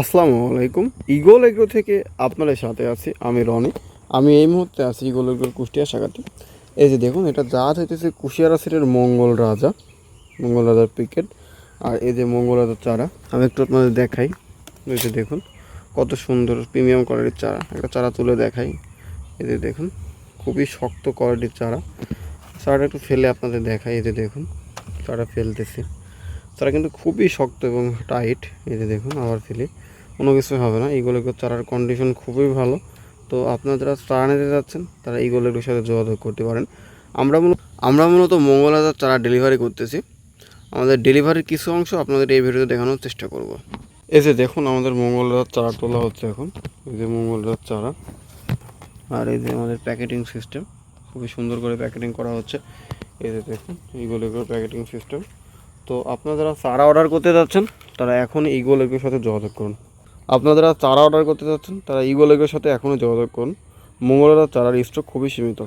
আসসালামু আলাইকুম। Eagle agro থেকে আপনাদের সাথে আছি আমি রনি। আমি এই মুহূর্তে আছি ইগল এগ্রোর কুষ্টিয়া শাখাতে এই যে দেখুন, এটা জাত হইতেছে কুশিয়ারা সিটের মঙ্গল রাজা, মঙ্গল রাজার পিকেট। আর এই যে মঙ্গল রাজার চারা, আমি একটু আপনাদের দেখাই। এই যে দেখুন, কত সুন্দর প্রিমিয়াম কোয়ালিটির চারা। একটা চারা তুলে দেখাই। এই যে দেখুন, খুবই শক্ত কোয়ালিটির চারা। চারাটা একটু ফেলে আপনাদের দেখাই। এই যে দেখুন, চারা ফেলতেছি। তারা কিন্তু খুবই শক্ত এবং টাইট, এই যে দেখুন আবার ফেলি। কোনো কিছু হবে না এইগুলোকে চারার কন্ডিশন খুবই ভালো। তো আপনারা যারা চারা নিতে যাচ্ছেন, তারা এইগুলোর সাথে যোগাযোগ করতে পারেন। আমরা মূলত আমরা মূলত মঙ্গলাদার চারা ডেলিভারি করতেছি। আমাদের ডেলিভারির কিছু অংশ আপনাদের এই ভিডিওতে দেখানোর চেষ্টা করব। এই যে দেখুন আমাদের মঙ্গলদার চারা তোলা হচ্ছে এখন। এই যে মঙ্গলদার চারা। আর এই যে আমাদের প্যাকেটিং সিস্টেম খুবই সুন্দর করে প্যাকেটিং করা হচ্ছে। এই যে দেখুন এইগুলো প্যাকেটিং সিস্টেম তো আপনারা যারা চারা অর্ডার করতে যাচ্ছেন, তারা এখন ইগো এগোর সাথে যোগাযোগ করুন। আপনারা যারা চারা অর্ডার করতে যাচ্ছেন, তারা ইগো এগোর সাথে এখনও যোগাযোগ করুন। মঙ্গলবার চারার স্টক খুবই সীমিত।